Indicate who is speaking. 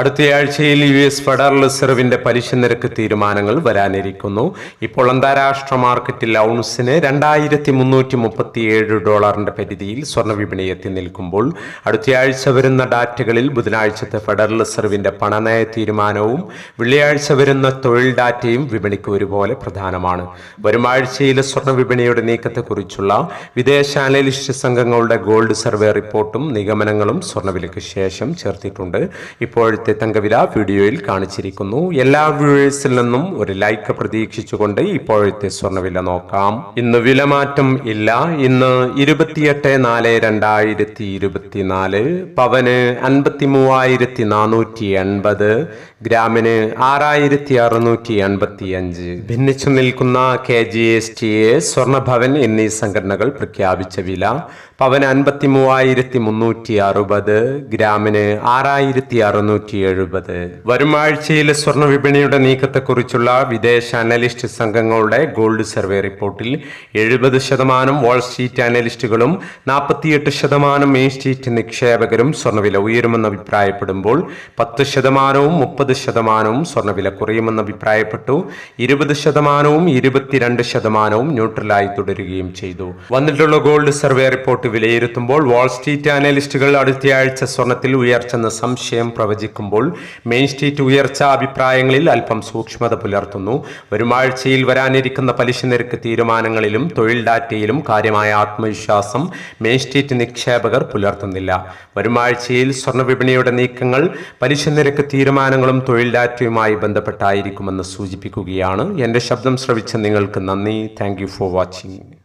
Speaker 1: അടുത്തയാഴ്ചയിൽ U S federal റിസർവിന്റെ പലിശ നിരക്ക് തീരുമാനങ്ങൾ വരാനിരിക്കുന്നു. ഇപ്പോൾ അന്താരാഷ്ട്ര മാർക്കറ്റിൽ ഔൺസിന് രണ്ടായിരത്തി മുന്നൂറ്റി മുപ്പത്തിയേഴ് ഡോളറിന്റെ പരിധിയിൽ സ്വർണ വിപണി എത്തി നിൽക്കുമ്പോൾ അടുത്തയാഴ്ച വരുന്ന ഡാറ്റകളിൽ ബുധനാഴ്ചത്തെ ഫെഡറൽ റിസർവിന്റെ പണനയ തീരുമാനവും വെള്ളിയാഴ്ച വരുന്ന തൊഴിൽ ഡാറ്റയും വിപണിക്ക് ഒരുപോലെ പ്രധാനമാണ്. വരും ആഴ്ചയിലെ സ്വർണ വിപണിയുടെ നീക്കത്തെക്കുറിച്ചുള്ള വിദേശ അനലിസ്റ്റ് സംഘങ്ങളുടെ ഗോൾഡ് സർവേ റിപ്പോർട്ടും നിഗമനങ്ങളും സ്വർണവിലയ്ക്ക് ശേഷം ചേർത്തിട്ടുണ്ട്. ഇപ്പോഴത്തെ തങ്കവില വീഡിയോയിൽ കാണിച്ചിരിക്കുന്നു. എല്ലാ വ്യൂവേഴ്സിൽ നിന്നും ഒരു ലൈക്ക് പ്രതീക്ഷിച്ചുകൊണ്ട് ഇപ്പോഴത്തെ സ്വർണവില നോക്കാം. ഇന്ന് വിലമാറ്റം ഇല്ല. ഇന്ന് ഇരുപത്തിയെട്ട് നാല് രണ്ടായിരത്തി ഇരുപത്തിനാല് പവന് അൻപത്തി മൂവായിരത്തി നാനൂറ്റി എൺപത് ഗ്രാമിന് ആറായിരത്തി അറുന്നൂറ്റി എൺപത്തി അഞ്ച് ഭിന്നിച്ചു നിൽക്കുന്ന K G S T A സ്വർണഭവൻ എന്നീ സംഘടനകൾ പ്രഖ്യാപിച്ച വില പവന് അൻപത്തി മൂവായിരത്തി മുന്നൂറ്റി അറുപത് ഗ്രാമിന് ആറായിരത്തി അറുന്നൂറ്റി എഴുപത് വരും ആഴ്ചയിലെ സ്വർണ വിപണിയുടെ നീക്കത്തെക്കുറിച്ചുള്ള വിദേശ അനലിസ്റ്റ് സംഘങ്ങളുടെ ഗോൾഡ് സർവേ റിപ്പോർട്ടിൽ എഴുപത് ശതമാനം വാൾസ്ട്രീറ്റ് അനലിസ്റ്റുകളും നാൽപ്പത്തിയെട്ട് ശതമാനം മെയിൻ സ്ട്രീറ്റ് നിക്ഷേപകരും സ്വർണവില ഉയരുമെന്ന് അഭിപ്രായപ്പെടുമ്പോൾ പത്ത് ശതമാനവും മുപ്പത് ശതമാനവും സ്വർണവില കുറയുമെന്ന് അഭിപ്രായപ്പെട്ടു. ഇരുപത് ശതമാനവും ഇരുപത്തിരണ്ട് ശതമാനവും ന്യൂട്രലായി തുടരുകയും ചെയ്തു. വന്നിട്ടുള്ള ഗോൾഡ് സർവേ റിപ്പോർട്ട് വിലയിരുത്തുമ്പോൾ വാൾസ്ട്രീറ്റ് അനലിസ്റ്റുകൾ അടുത്തയാഴ്ച സ്വർണത്തിൽ ഉയർച്ചെന്ന സംശയം പ്രവചിക്കുമ്പോൾ മെയിൻ സ്ട്രീറ്റ് ഉയർച്ച അഭിപ്രായങ്ങളിൽ അല്പം സൂക്ഷ്മത പുലർത്തുന്നു. വരുമാഴ്ചയിൽ വരാനിരിക്കുന്ന പലിശ നിരക്ക് തീരുമാനങ്ങളിലും തൊഴിൽ ഡാറ്റയിലും കാര്യമായ ആത്മവിശ്വാസം മെയിൻ സ്ട്രീറ്റ് നിക്ഷേപകർ പുലർത്തുന്നില്ല. വരുമാഴ്ചയിൽ സ്വർണവിപണിയുടെ നീക്കങ്ങൾ പലിശ നിരക്ക് തീരുമാനങ്ങളും തൊഴിൽ ഡാറ്റയുമായി ബന്ധപ്പെട്ടായിരിക്കുമെന്ന് സൂചിപ്പിക്കുകയാണ്. എന്റെ ശബ്ദം ശ്രവിച്ച നിങ്ങൾക്ക് നന്ദി. Thank for watching.